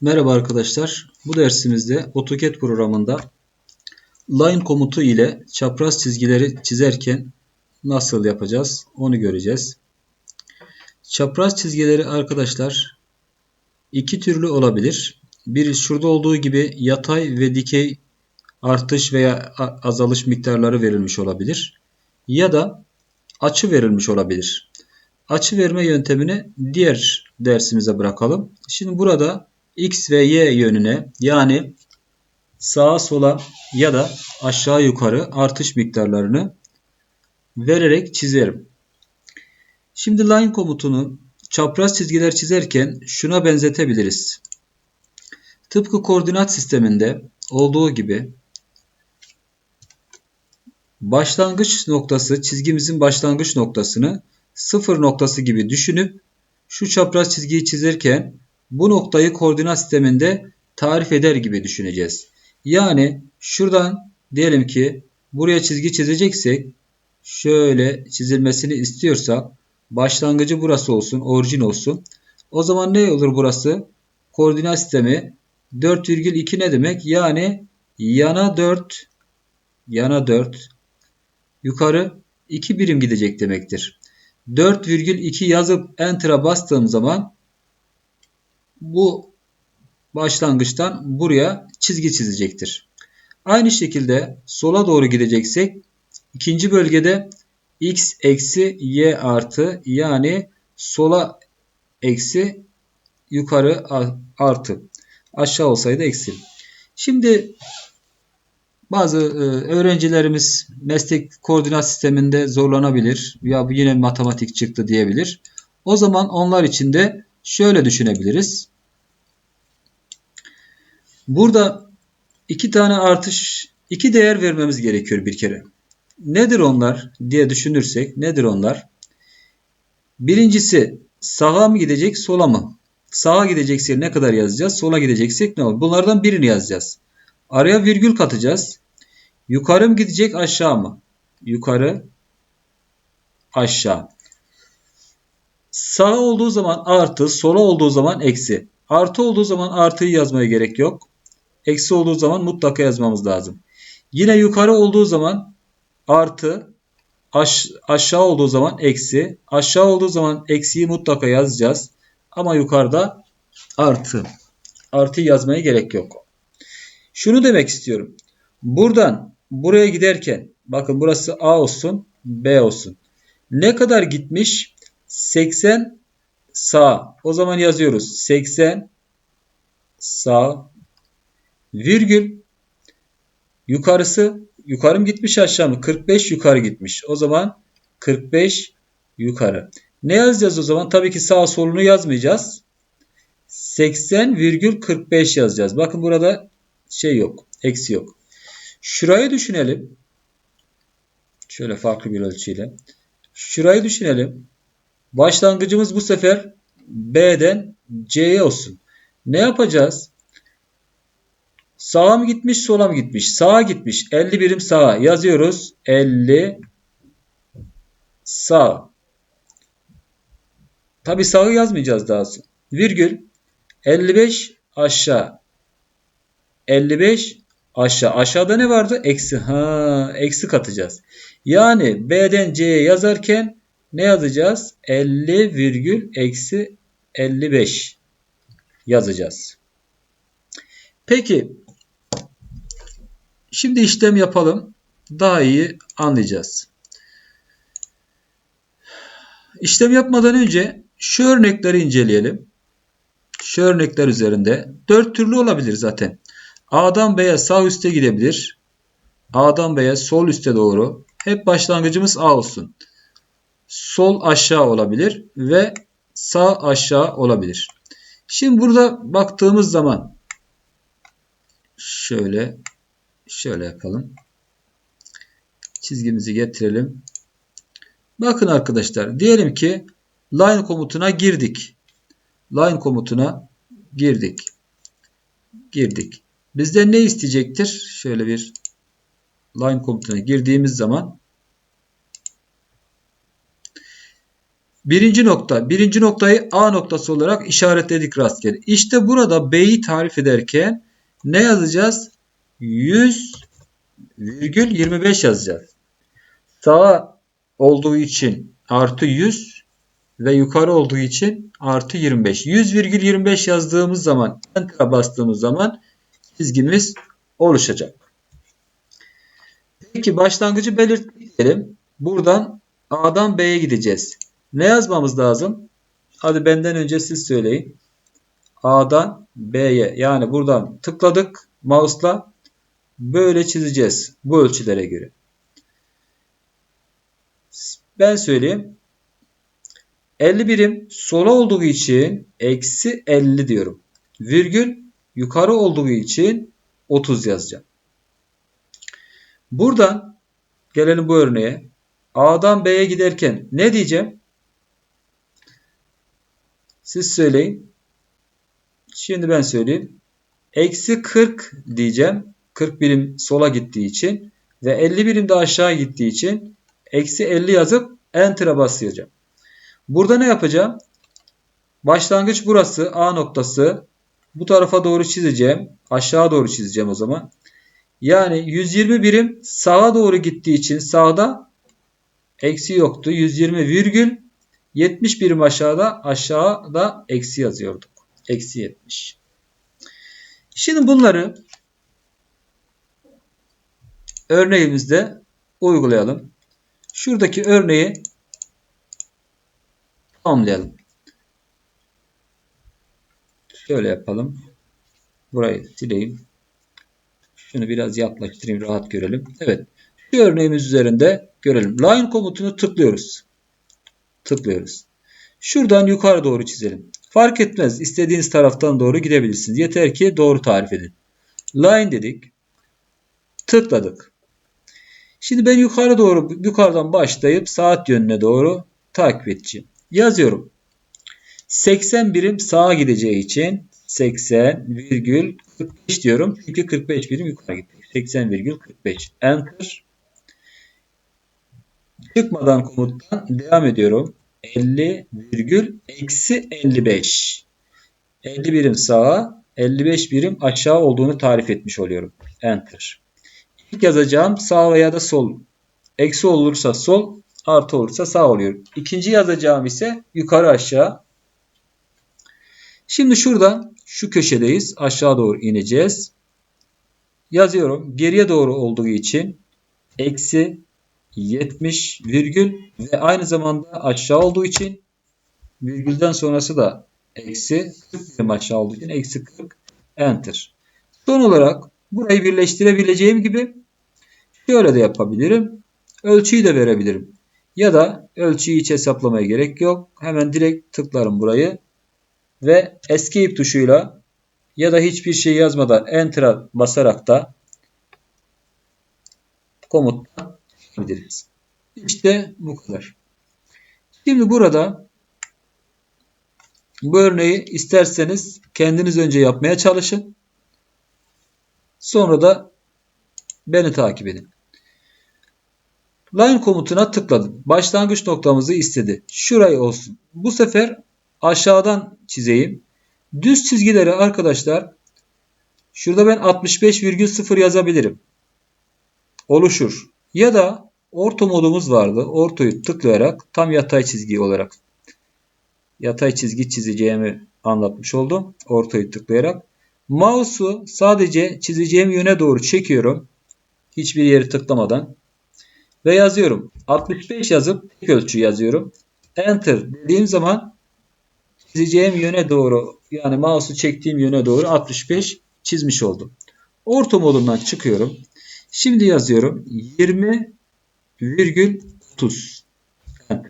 Merhaba arkadaşlar. Bu dersimizde AutoCAD programında line komutu ile çapraz çizgileri çizerken nasıl yapacağız onu göreceğiz. Çapraz çizgileri arkadaşlar iki türlü olabilir. Bir şurada olduğu gibi yatay ve dikey artış veya azalış miktarları verilmiş olabilir. Ya da açı verilmiş olabilir. Açı verme yöntemini diğer dersimize bırakalım. Şimdi burada x ve y yönüne yani sağa sola ya da aşağı yukarı artış miktarlarını vererek çizerim. Şimdi line komutunu çapraz çizgiler çizerken şuna benzetebiliriz. Tıpkı koordinat sisteminde olduğu gibi başlangıç noktası çizgimizin başlangıç noktasını sıfır noktası gibi düşünüp şu çapraz çizgiyi çizerken bu noktayı koordinat sisteminde tarif eder gibi düşüneceğiz. Yani şuradan diyelim ki buraya çizgi çizeceksek şöyle çizilmesini istiyorsak başlangıcı burası olsun, orijin olsun. O zaman ne olur burası? Koordinat sistemi 4,2 ne demek? Yani yana 4 yana 4 yukarı 2 birim gidecek demektir. 4,2 yazıp enter'a bastığım zaman bu başlangıçtan buraya çizgi çizecektir. Aynı şekilde sola doğru gideceksek ikinci bölgede x eksi y artı yani sola eksi yukarı artı aşağı olsaydı eksi. Şimdi bazı e, öğrencilerimiz meslek koordinat sisteminde zorlanabilir. Ya bu yine matematik çıktı diyebilir. O zaman onlar için de şöyle düşünebiliriz. Burada iki tane artış, iki değer vermemiz gerekiyor bir kere. Nedir onlar diye düşünürsek nedir onlar? Birincisi sağa mı gidecek sola mı? Sağa gideceksek ne kadar yazacağız? Sola gideceksek ne olur? Bunlardan birini yazacağız. Araya virgül katacağız. Yukarı mı gidecek aşağı mı? Yukarı aşağı. Sağ olduğu zaman artı, sola olduğu zaman eksi. Artı olduğu zaman artıyı yazmaya gerek yok. Eksi olduğu zaman mutlaka yazmamız lazım. Yine yukarı olduğu zaman artı, aş aşağı olduğu zaman eksi, aşağı olduğu zaman eksiyi mutlaka yazacağız. Ama yukarıda artı. Artı yazmaya gerek yok. Şunu demek istiyorum. Buradan buraya giderken bakın burası A olsun, B olsun. Ne kadar gitmiş? 80 sağ. O zaman yazıyoruz. 80 sağ virgül yukarısı yukarı mı gitmiş aşağı mı? 45 yukarı gitmiş. O zaman 45 yukarı. Ne yazacağız o zaman? Tabii ki sağ solunu yazmayacağız. 80 virgül 45 yazacağız. Bakın burada şey yok. Eksi yok. Şurayı düşünelim. Şöyle farklı bir ölçüyle. Şurayı düşünelim. Başlangıcımız bu sefer B'den C'ye olsun. Ne yapacağız? Sağa mı gitmiş, sola mı gitmiş? Sağa gitmiş. 50 birim sağa. Yazıyoruz. 50 sağ. Tabi sağı yazmayacağız daha sonra. Virgül 55 aşağı. 55 aşağı. Aşağıda ne vardı? Eksi. Ha, eksi katacağız. Yani B'den C'ye yazarken ne yazacağız? 50 virgül eksi 55 yazacağız. Peki şimdi işlem yapalım. Daha iyi anlayacağız. İşlem yapmadan önce şu örnekleri inceleyelim. Şu örnekler üzerinde dört türlü olabilir zaten. A'dan B'ye sağ üste gidebilir. A'dan B'ye sol üste doğru. Hep başlangıcımız A olsun sol aşağı olabilir ve sağ aşağı olabilir. Şimdi burada baktığımız zaman şöyle şöyle yapalım. Çizgimizi getirelim. Bakın arkadaşlar diyelim ki line komutuna girdik. Line komutuna girdik. Girdik. Bizden ne isteyecektir? Şöyle bir line komutuna girdiğimiz zaman Birinci nokta. Birinci noktayı A noktası olarak işaretledik rastgele. İşte burada B'yi tarif ederken ne yazacağız? 100,25 yazacağız. Sağa olduğu için artı 100 ve yukarı olduğu için artı 25. 100,25 yazdığımız zaman Enter'a bastığımız zaman çizgimiz oluşacak. Peki başlangıcı belirtelim. Buradan A'dan B'ye gideceğiz. Ne yazmamız lazım? Hadi benden önce siz söyleyin. A'dan B'ye yani buradan tıkladık mouse'la böyle çizeceğiz bu ölçülere göre. Ben söyleyeyim. 50 birim sola olduğu için eksi 50 diyorum. Virgül yukarı olduğu için 30 yazacağım. Buradan gelelim bu örneğe. A'dan B'ye giderken ne diyeceğim? Siz söyleyin. Şimdi ben söyleyeyim. Eksi 40 diyeceğim. 40 birim sola gittiği için ve 50 birim de aşağı gittiği için eksi 50 yazıp Enter'a basacağım. Burada ne yapacağım? Başlangıç burası A noktası. Bu tarafa doğru çizeceğim. Aşağı doğru çizeceğim o zaman. Yani 120 birim sağa doğru gittiği için sağda eksi yoktu. 120 virgül 70 birim aşağıda aşağıda eksi yazıyorduk. Eksi 70. Şimdi bunları örneğimizde uygulayalım. Şuradaki örneği tamamlayalım. Şöyle yapalım. Burayı sileyim. Şunu biraz yaklaştırayım rahat görelim. Evet. Şu örneğimiz üzerinde görelim. Line komutunu tıklıyoruz. Tıklıyoruz. Şuradan yukarı doğru çizelim. Fark etmez. İstediğiniz taraftan doğru gidebilirsiniz. Yeter ki doğru tarif edin. Line dedik. Tıkladık. Şimdi ben yukarı doğru yukarıdan başlayıp saat yönüne doğru takip edeceğim. Yazıyorum. 80 birim sağa gideceği için 80,45 diyorum. Çünkü 45 birim yukarı gitti. 80,45. Enter. Çıkmadan komuttan devam ediyorum. 50 virgül eksi 55. 50 birim sağa 55 birim aşağı olduğunu tarif etmiş oluyorum. Enter. İlk yazacağım sağ veya da sol. Eksi olursa sol, artı olursa sağ oluyor. İkinci yazacağım ise yukarı aşağı. Şimdi şurada şu köşedeyiz. Aşağı doğru ineceğiz. Yazıyorum. Geriye doğru olduğu için eksi 70 virgül ve aynı zamanda aşağı olduğu için virgülden sonrası da eksi 40 birim aşağı olduğu için eksi 40 enter. Son olarak burayı birleştirebileceğim gibi şöyle de yapabilirim. Ölçüyü de verebilirim. Ya da ölçüyü hiç hesaplamaya gerek yok. Hemen direkt tıklarım burayı ve escape tuşuyla ya da hiçbir şey yazmadan enter'a basarak da komuttan çıkabiliriz. İşte bu kadar. Şimdi burada bu örneği isterseniz kendiniz önce yapmaya çalışın. Sonra da beni takip edin. Line komutuna tıkladım. Başlangıç noktamızı istedi. Şurayı olsun. Bu sefer aşağıdan çizeyim. Düz çizgileri arkadaşlar şurada ben 65,0 yazabilirim. Oluşur. Ya da orto modumuz vardı. Ortoyu tıklayarak tam yatay çizgi olarak yatay çizgi çizeceğimi anlatmış oldum. Ortoyu tıklayarak. Mouse'u sadece çizeceğim yöne doğru çekiyorum. Hiçbir yeri tıklamadan. Ve yazıyorum. 65 yazıp tek ölçü yazıyorum. Enter dediğim zaman çizeceğim yöne doğru yani mouse'u çektiğim yöne doğru 65 çizmiş oldum. Orta modundan çıkıyorum. Şimdi yazıyorum 20,30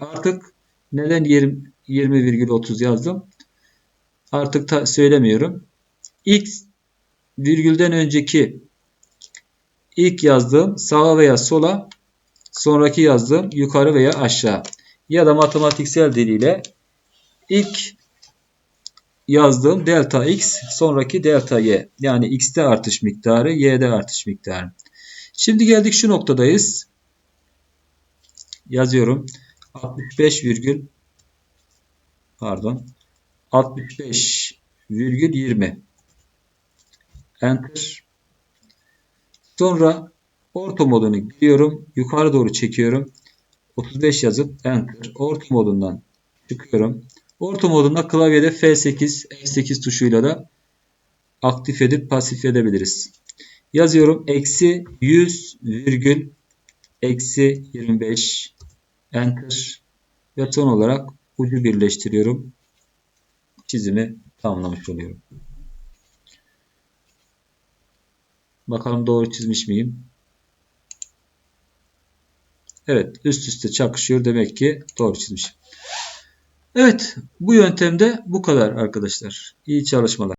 Artık neden 20,30 yazdım? Artık ta söylemiyorum. X virgülden önceki ilk yazdığım sağa veya sola sonraki yazdığım yukarı veya aşağı ya da matematiksel diliyle ilk yazdığım delta x sonraki delta y. Yani x'te artış miktarı y'de artış miktarı. Şimdi geldik şu noktadayız. Yazıyorum. 65 virgül pardon 65,20 Enter. Sonra orta modunu giriyorum. Yukarı doğru çekiyorum. 35 yazıp Enter. Orta modundan çıkıyorum. Orta modunda klavyede F8, F8 tuşuyla da aktif edip pasif edebiliriz. Yazıyorum. Eksi 100 virgül eksi 25 Enter. Ve son olarak ucu birleştiriyorum. Çizimi tamamlamış oluyorum. Bakalım doğru çizmiş miyim? Evet üst üste çakışıyor. Demek ki doğru çizmişim. Evet bu yöntemde bu kadar arkadaşlar. İyi çalışmalar.